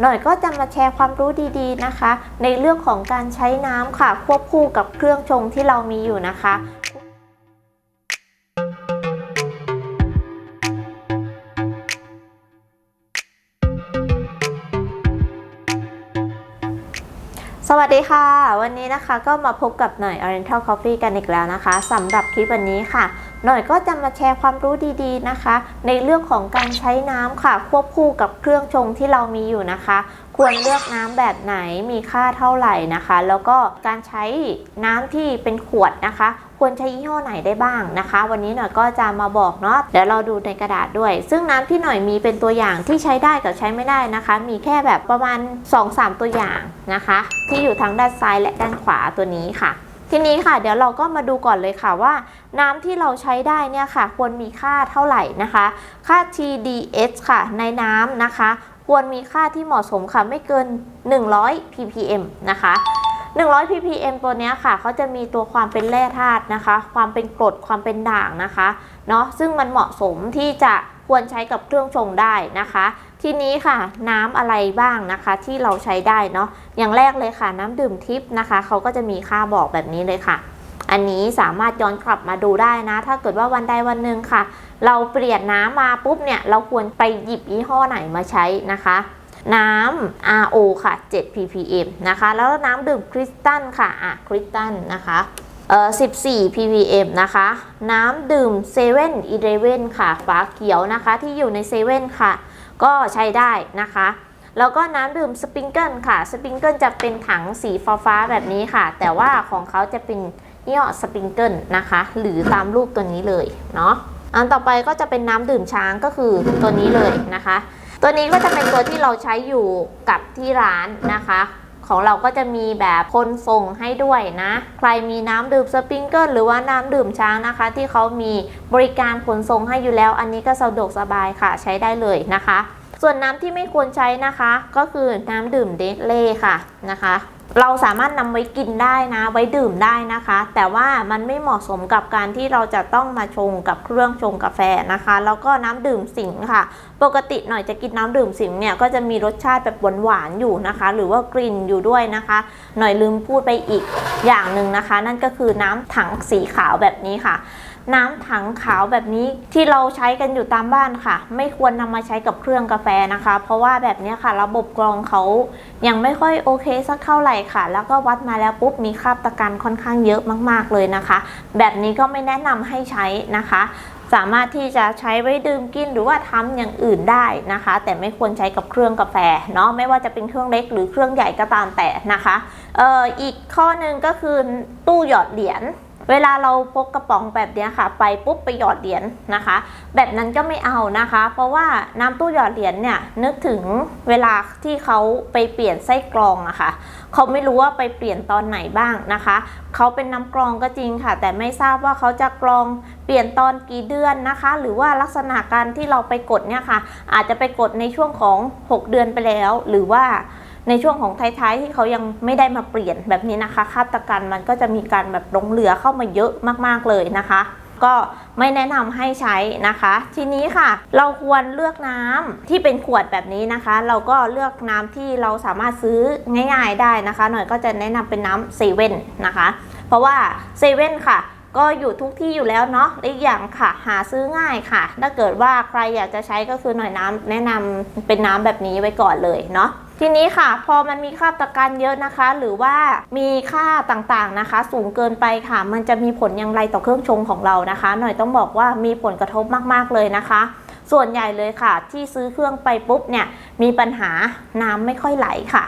หน่อยก็จะมาแชร์ความรู้ดีๆนะคะ ในเรื่องของการใช้น้ำค่ะ ควบคู่กับเครื่องชงที่เรามีอยู่นะคะ วัสดีค่ะ วันนี้นะคะก็มาพบกับหน่อย Oriental Coffee กันอีกแล้วนะคะสำหรับคลิปวันนี้ค่ะ หน่อยก็จะมาแชร์ความรู้ดีๆนะคะ ในเรื่องของการใช้น้ำค่ะ ควบคู่กับเครื่องชงที่เรามีอยู่นะคะ ควรเลือกน้ำแบบไหนมีค่าเท่าไหร่นะคะ แล้วก็การใช้น้ำที่เป็นขวดนะคะ ควรใช้ยี่ห้อไหนได้บ้างนะคะ วันนี้หน่อยก็จะมาบอกเนาะเดี๋ยวเราดูในกระดาษด้วย ซึ่งน้ำที่หน่อยมีเป็นตัวอย่างที่ใช้ได้กับใช้ไม่ได้นะคะ มีแค่แบบประมาณ 2-3 ตัวอย่างนะคะ ที่อยู่ทั้งด้านซ้ายและด้านขวาตัวนี้ค่ะทีนี้ค่ะเดี๋ยวเราก็มาดูก่อนเลยค่ะว่า น้ำที่เราใช้ได้เนี่ยค่ะ ควรมีค่าเท่าไหร่นะคะ ค่า TDS ค่ะ ในน้ำนะคะ ควรมีค่าที่เหมาะสมค่ะไม่เกิน 100 ppm นะคะ 100 ppm ตัวนี้ค่ะเขาจะมีตัวความเป็นแร่ธาตุนะคะ ความเป็นกรดความเป็นด่างนะคะเนาะซึ่งมันเหมาะสมที่จะควรใช้กับเครื่องชงได้นะคะ ทีนี้ค่ะน้ำอะไรบ้างนะคะที่เราใช้ได้เนาะอย่างแรกเลยค่ะ น้ำดื่มทิพย์นะคะเขาก็จะมีค่าบอกแบบนี้เลยค่ะ อันนี้สามารถย้อนกลับมาดูได้นะ ถ้าเกิดว่าวันใดวันหนึ่งค่ะ เราเปลี่ยนน้ำมาปุ๊บเนี่ยเราควรไปหยิบยี่ห้อไหนมาใช้นะคะ น้ำ RO ค่ะ 7 ppm นะคะ แล้วน้ำดื่มคริสตัลค่ะ อะ คริสตัลนะคะเอ่อ14 ppm นะคะ น้ำดื่ม7 e เ e ่ e อเค่ะฝาเขียวนะคะ ที่อยู่ในเซเว่นค่ะ ก็ใช้ได้นะคะ แล้วก็น้ำดื่มสปริงเกิลค่ะ สปริงเกิลจะเป็นถังสีฟ้าๆแบบนี้ค่ะ แต่ว่าของเขาจะเป็นยี่ห้อสปริงเกิลนะคะ หรือตามรูปตัวนี้เลยเนาะ อันต่อไปก็จะเป็นน้ำดื่มช้างก็คือตัวนี้เลยนะคะ ตัวนี้ก็จะเป็นตัวที่เราใช้อยู่กับที่ร้านนะคะ ของเราก็จะมีแบบคนส่งให้ด้วยนะ ใครมีน้ำดื่มสปริงเกิลหรือว่าน้ำดื่มช้างนะคะ ที่เขามีบริการขนส่งให้อยู่แล้ว อันนี้ก็สะดวกสบายค่ะใช้ได้เลยนะคะ ส่วนน้ำที่ไม่ควรใช้นะคะ ก็คือน้ำดื่มเดทเล่ค่ะนะคะ เราสามารถนำไว้กินได้นะ ไว้ดื่มได้นะคะ แต่ว่ามันไม่เหมาะสมกับการที่เราจะต้องมาชงกับเครื่องชงกาแฟนะคะ แล้วก็น้ำดื่มสิงค่ะ ปกติหน่อยจะกินน้ำดื่มสิงเนี่ยก็จะมีรสชาติแบบหวานๆอยู่นะคะ หรือว่ากลิ่นอยู่ด้วยนะคะ หน่อยลืมพูดไปอีกอย่างหนึ่งนะคะ นั่นก็คือน้ำถังสีขาวแบบนี้ค่ะ น้ำถังขาวแบบนี้ที่เราใช้กันอยู่ตามบ้านค่ะ ไม่ควรนำมาใช้กับเครื่องกาแฟนะคะ เพราะว่าแบบนี้ค่ะ ระบบกรองเขายังไม่ค่อยโอเคสักเท่าไหร่ค่ะ แล้วก็วัดมาแล้วปุ๊บมีคราบตะกันค่อนข้างเยอะมาก ๆเลยนะคะ แบบนี้ก็ไม่แนะนำให้ใช้นะคะ สามารถที่จะใช้ไว้ดื่มกินหรือว่าทำอย่างอื่นได้นะคะ แต่ไม่ควรใช้กับเครื่องกาแฟเนาะไม่ว่าจะเป็นเครื่องเล็กหรือเครื่องใหญ่ก็ตามแต่นะคะอออีกข้อหนึ่งก็คือตู้หยอดเหรียญ เวลาเราพกกระป๋องแบบนี้ค่ะ ไปปุ๊บไปหยอดเหรียญนะคะ แบบนั้นก็ไม่เอานะคะ เพราะว่าน้ำตู้หยอดเหรียญเนี่ยนึกถึงเวลาที่เขาไปเปลี่ยนไส้กรองอะค่ะเขาไม่รู้ว่าไปเปลี่ยนตอนไหนบ้างนะคะเขาเป็นน้ำกรองก็จริงค่ะ แต่ไม่ทราบว่าเขาจะกรองเปลี่ยนตอนกี่เดือนนะคะ หรือว่าลักษณะการที่เราไปกดเนี่ยค่ะ อาจจะไปกดในช่วงของ 6 เดือนไปแล้ว หรือว่า ในช่วงของท้ายๆที่เขายังไม่ได้มาเปลี่ยนแบบนี้นะคะคาตะกันมันก็จะมีการแบบลงเหลือเข้ามาเยอะมากๆเลยนะคะ ก็ไม่แนะนำให้ใช้นะคะ ทีนี้ค่ะ เราควรเลือกน้ำที่เป็นขวดแบบนี้นะคะ เราก็เลือกน้ำที่เราสามารถซื้อง่ายๆได้นะคะ หน่อยก็จะแนะนำเป็นน้ำเซเว่นนะคะ เพราะว่าเซเว่นค่ะก็อยู่ทุกที่อยู่แล้วเนาะและอีกอย่างค่ะ หาซื้อง่ายค่ะ ถ้าเกิดว่าใครอยากจะใช้ก็คือหน่อยน้ำแนะนำเป็นน้ำแบบนี้ไว้ก่อนเลยเนาะ ทีนี้ค่ะ พอมันมีค่าตะกันเยอะนะคะ หรือว่ามีค่าต่างๆนะคะ สูงเกินไปค่ะ มันจะมีผลอย่างไรต่อเครื่องชงของเรานะคะ หน่อยต้องบอกว่ามีผลกระทบมากๆเลยนะคะ ส่วนใหญ่เลยค่ะ ที่ซื้อเครื่องไปปุ๊บเนี่ยมีปัญหาน้ำไม่ค่อยไหลค่ะ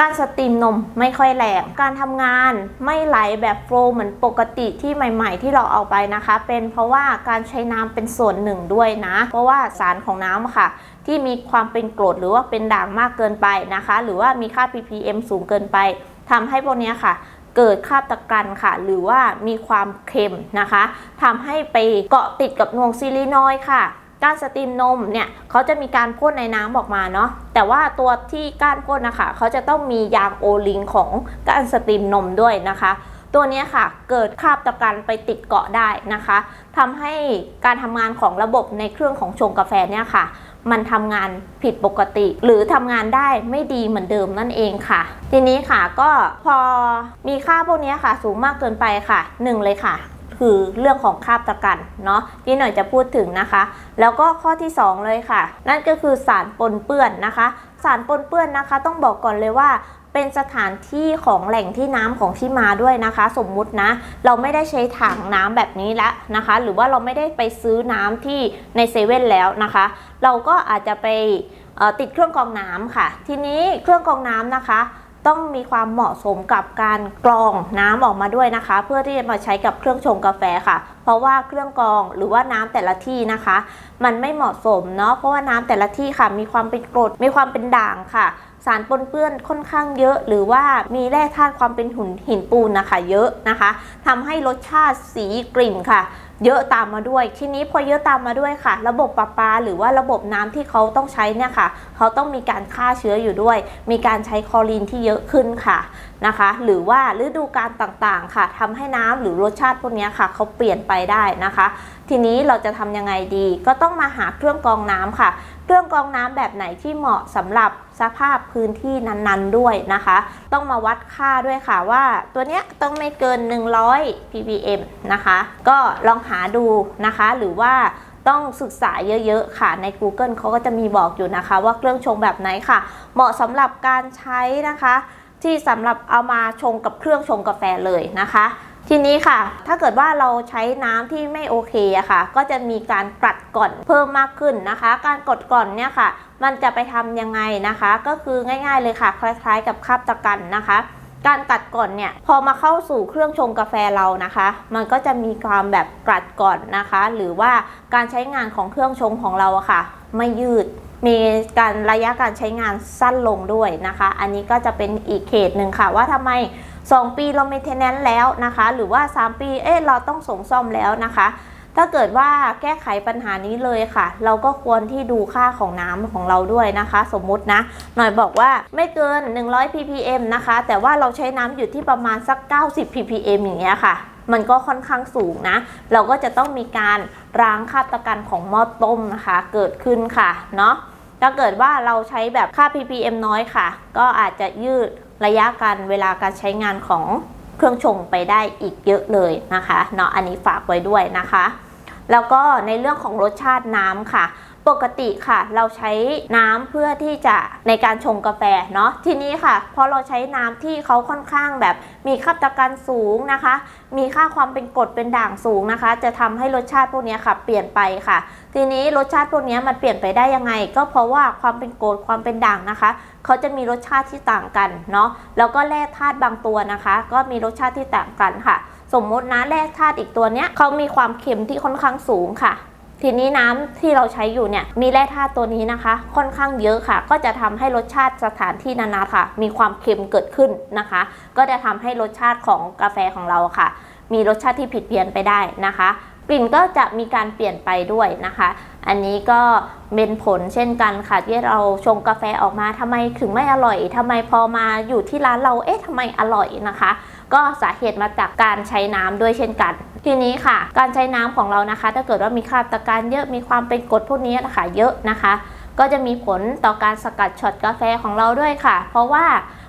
การสตรีมนมไม่ค่อยแรง การทำงานไม่ไหลแบบโฟล์เหมือนปกติที่ใหม่ ๆ ที่เราเอาไปนะคะ เป็นเพราะว่าการใช้น้ำเป็นส่วนหนึ่งด้วยนะ เพราะว่าสารของน้ำค่ะ ที่มีความเป็นกรดหรือว่าเป็นด่างมากเกินไปนะคะ หรือว่ามีค่า ppm สูงเกินไปทำให้พวกนี้ค่ะเกิดคาบตะกันค่ะ หรือว่ามีความเค็มนะคะทำให้ไปเกาะติดกับนวงซิลินอยค่ะ การสตรีมนมเนี่ยเขาจะมีการพ่นในน้ำออกมาเนาะแต่ว่าตัวที่ก้านพ่นนะคะเขาจะต้องมียางโอลิงของการสตรีมนมด้วยนะคะ ตัวนี้ค่ะเกิดคาบตะกันไปติดเกาะได้นะคะทำให้การทำงานของระบบในเครื่องของชงกาแฟเนี่ยค่ะ มันทำงานผิดปกติ หรือทำงานได้ไม่ดีเหมือนเดิมนั่นเองค่ะ ทีนี้ค่ะก็พอมีค่าพวกนี้ค่ะ สูงมากเกินไปค่ะหนึ่งเลยค่ะ คือเรื่องของคาประกันเนาะที่หน่อยจะพูดถึงนะคะ แล้วก็ข้อที่ 2 เลยค่ะ นั่นก็คือสารปนเปื้อนนะคะ สารปนเปื้อนนะคะ ต้องบอกก่อนเลยว่าเป็นสถานที่ของแหล่งที่น้ำของที่มาด้วยนะคะ สมมุตินะ เราไม่ได้ใช้ถังน้ำแบบนี้แล้วนะคะ หรือว่าเราไม่ได้ไปซื้อน้ำที่ในเซเว่นแล้วนะคะ เราก็อาจจะไปติดเครื่องกรองน้ำค่ะ ทีนี้เครื่องกรองน้ำนะคะ ต้องมีความเหมาะสมกับการกรองน้ำออกมาด้วยนะคะ เพื่อที่จะมาใช้กับเครื่องชงกาแฟค่ะ เพราะว่าเครื่องกรองหรือว่าน้ำแต่ละที่นะคะ มันไม่เหมาะสมเนาะเพราะว่าน้ำแต่ละที่ค่ะ มีความเป็นกรดมีความเป็นด่างค่ะ สารปนเปื้อนค่อนข้างเยอะ หรือว่ามีแร่ธาตุความเป็นหุ่นหินปูนนะคะ เยอะนะคะทำให้รสชาติสีกลิ่นค่ะ เยอะตามมาด้วย ทีนี้พอเยอะตามมาด้วยค่ะ ระบบประปาหรือว่าระบบน้ำที่เขาต้องใช้เนี่ยค่ะ เขาต้องมีการฆ่าเชื้ออยู่ด้วย มีการใช้คลอรีนที่เยอะขึ้นค่ะนะคะ หรือว่าฤดูกาลต่างๆค่ะทำให้น้ำหรือรสชาติพวกนี้ค่ะ เขาเปลี่ยนไปได้นะคะ ทีนี้เราจะทำยังไงดี ก็ต้องมาหาเครื่องกรองน้ำค่ะ เครื่องกรองน้ำแบบไหนที่เหมาะสำหรับสภาพพื้นที่นั้นๆด้วยนะคะ ต้องมาวัดค่าด้วยค่ะว่าตัวเนี้ยต้องไม่เกิน 100 ppm นะคะ ก็ลองหาดูนะคะ หรือว่าต้องศึกษาเยอะๆค่ะใน Google เขาก็จะมีบอกอยู่นะคะ ว่าเครื่องชงแบบไหนค่ะ เหมาะสำหรับการใช้นะคะ ที่สำหรับเอามาชงกับเครื่องชงกาแฟเลยนะคะ ทีนี้ค่ะ ถ้าเกิดว่าเราใช้น้ำที่ไม่โอเคอะค่ะ ก็จะมีการกัดก่อนเพิ่มมากขึ้นนะคะ การกดก่อนเนี่ยค่ะ มันจะไปทำยังไงนะคะ ก็คือง่ายๆเลยค่ะ คล้ายๆ กับคาบตะกันนะคะ การกัดก่อนเนี่ยพอมาเข้าสู่เครื่องชงกาแฟเรานะคะ มันก็จะมีความแบบกัดก่อนนะคะ หรือว่าการใช้งานของเครื่องชงของเราอะค่ะ ไม่ยืดมีการระยะการใช้งานสั้นลงด้วยนะคะ อันนี้ก็จะเป็นอีกเขตหนึ่งค่ะว่าทำไม 2 ปีเรา maintenance แล้วนะคะ หรือว่า 3 ปีเอ๊ะเราต้องส่งซ่อมแล้วนะคะ ถ้าเกิดว่าแก้ไขปัญหานี้เลยค่ะ เราก็ควรที่ดูค่าของน้ำของเราด้วยนะคะ สมมุตินะหน่อยบอกว่าไม่เกิน 100 ppm นะคะ แต่ว่าเราใช้น้ำอยู่ที่ประมาณสัก 90 ppm อย่างเงี้ยค่ะมันก็ค่อนข้างสูงนะ เราก็จะต้องมีการล้างคาบตะกันของหม้อต้มนะคะ เกิดขึ้นค่ะ เนาะ ถ้าเกิดว่าเราใช้แบบค่า ppm น้อยค่ะ ก็อาจจะยืดระยะการเวลาการใช้งานของเครื่องชงไปได้อีกเยอะเลยนะคะเนาะอันนี้ฝากไว้ด้วยนะคะ แล้วก็ในเรื่องของรสชาติน้ำค่ะ ปกติค่ะ เราใช้น้ำเพื่อที่จะในการชงกาแฟเนาะทีนี้ค่ะพอเราใช้น้ำที่เขาค่อนข้างแบบมีค่าตะกันสูงนะคะ มีค่าความเป็นกรดเป็นด่างสูงนะคะ จะทำให้รสชาติพวกนี้ค่ะ เปลี่ยนไปค่ะ ทีนี้รสชาติพวกนี้มันเปลี่ยนไปได้ยังไง ก็เพราะว่าความเป็นกรดความเป็นด่างนะคะเขาจะมีรสชาติที่ต่างกันเนาะแล้วก็แร่ธาตุบางตัวนะคะ ก็มีรสชาติที่ต่างกันค่ะ สมมตินะแร่ธาตุอีกตัวเนี้ยเขามีความเค็มที่ค่อนข้างสูงค่ะ ทีนี้น้ำที่เราใช้อยู่เนี่ยมีแร่ธาตุตัวนี้นะคะ ค่อนข้างเยอะค่ะ ก็จะทำให้รสชาติสถานที่นานาค่ะ มีความเค็มเกิดขึ้นนะคะ ก็จะทำให้รสชาติของกาแฟของเราค่ะ มีรสชาติที่ผิดเพี้ยนไปได้นะคะกลิ่นก็จะมีการเปลี่ยนไปด้วยนะคะ อันนี้ก็เป็นผลเช่นกันค่ะที่เราชงกาแฟออกมาทำไมถึงไม่อร่อยทำไมพอมาอยู่ที่ร้านเราเอ๊ะทำไมอร่อยนะคะ ก็สาเหตุมาจากการใช้น้ำด้วยเช่นกัน ทีนี้ค่ะ การใช้น้ำของเรานะคะ ถ้าเกิดว่ามีคราบตะการเยอะมีความเป็นกรดพวกนี้นะคะเยอะนะคะ ก็จะมีผลต่อการสกัดช็อตกาแฟของเราด้วยค่ะ เพราะว่า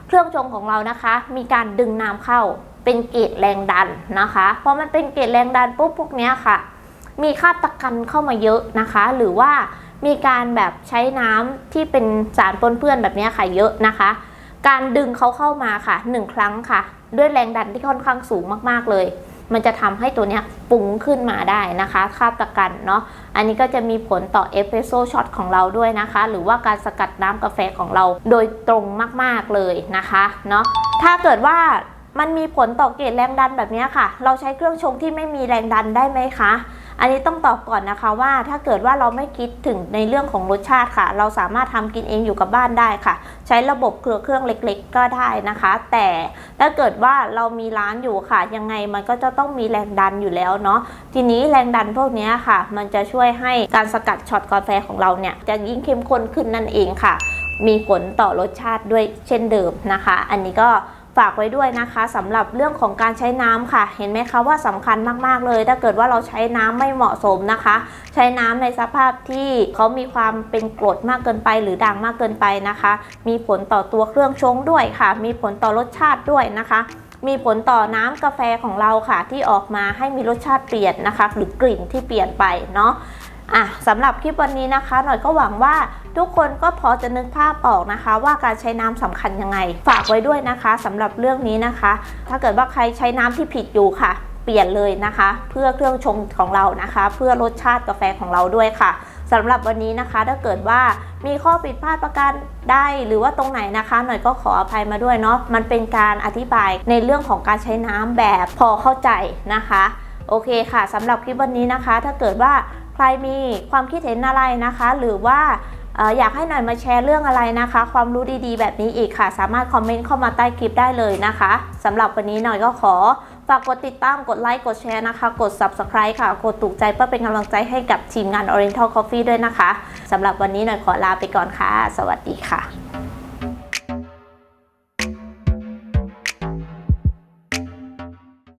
เครื่องชงของเรานะคะ มีการดึงน้ำเข้าเป็นเกจแรงดันนะคะเพราะมันเป็นเกจแรงดันปุ๊บพวกนี้ค่ะ มีคราบตะกันเข้ามาเยอะนะคะ หรือว่ามีการแบบใช้น้ำที่เป็นสารปนเปื้อนแบบนี้ค่ะเยอะนะคะ การดึงเขาเข้ามาค่ะหนึ่งครั้งค่ะ ด้วยแรงดันที่ค่อนข้างสูงมากๆเลย มันจะทำให้ตัวเนี้ยปุ้งขึ้นมาได้นะคะคาบตะกันเนาะอันนี้ก็จะมีผลต่อเอสเปรสโซช็อตของเราด้วยนะคะ หรือว่าการสกัดน้ำกาแฟของเราโดยตรงมากๆเลยนะคะเนาะถ้าเกิดว่ามันมีผลต่อเกจแรงดันแบบนี้ค่ะ เราใช้เครื่องชงที่ไม่มีแรงดันได้ไหมคะ อันนี้ต้องตอบก่อนนะคะว่าถ้าเกิดว่าเราไม่คิดถึงในเรื่องของรสชาติค่ะ เราสามารถทำกินเองอยู่กับบ้านได้ค่ะ ใช้ระบบเครือเครื่องเล็ก ๆ ก็ได้นะคะ แต่ถ้าเกิดว่าเรามีร้านอยู่ค่ะ ยังไงมันก็จะต้องมีแรงดันอยู่แล้วเนาะทีนี้แรงดันพวกนี้ค่ะ มันจะช่วยให้การสกัดช็อตกาแฟของเราเนี่ยจะยิ่งเข้มข้นขึ้นนั่นเองค่ะ มีผลต่อรสชาติด้วยเช่นเดิมนะคะ อันนี้ก็ ฝากไว้ด้วยนะคะสำหรับเรื่องของการใช้น้ำค่ะ เห็นไหมคะว่าสำคัญมากๆเลย ถ้าเกิดว่าเราใช้น้ำไม่เหมาะสมนะคะ ใช้น้ำในสภาพที่เขามีความเป็นกรดมากเกินไปหรือด่างมากเกินไปนะคะ มีผลต่อตัวเครื่องชงด้วยค่ะ มีผลต่อรสชาติด้วยนะคะมีผลต่อน้ำกาแฟของเราค่ะที่ออกมาให้มีรสชาติเปลี่ยนนะคะ หรือกลิ่นที่เปลี่ยนไปเนาะ อะสำหรับคลิปวันนี้นะคะ หน่อยก็หวังว่าทุกคนก็พอจะนึกภาพออกนะคะ ว่าการใช้น้ำสำคัญยังไง ฝากไว้ด้วยนะคะสำหรับเรื่องนี้นะคะ ถ้าเกิดว่าใครใช้น้ำที่ผิดอยู่ค่ะ เปลี่ยนเลยนะคะ เพื่อเครื่องชงของเรานะคะ เพื่อรสชาติกาแฟของเราด้วยค่ะสำหรับวันนี้นะคะ ถ้าเกิดว่ามีข้อผิดพลาดประการใดหรือว่าตรงไหนนะคะ หน่อยก็ขออภัยมาด้วยเนาะมันเป็นการอธิบายในเรื่องของการใช้น้ำแบบพอเข้าใจนะคะ โอเคค่ะสำหรับคลิปวันนี้นะคะ ถ้าเกิดว่า ครมีความคิดเห็นอะไรนะคะ หรือว่าเอ่ออยากให้หน่อยมาแชร์เรื่องอะไรนะคะ ความรู้ดีๆ แบบนี้อีกค่ะ สามารถคอมเมนต์เข้ามาใต้คลิปได้เลยนะคะสำหรับวันนี้หน่อยก็ขอฝากกดติดตามกดไลค์กดแชร์นะคะ กด subscribe ค่ะ กดถูกใจเพื่อเป็นกำลังใจให้กับทีมงาน Oriental Coffee ด้วยนะคะสำหรับวันนี้หน่อยขอลาไปก่อนค่ะ สวัสดีค่ะ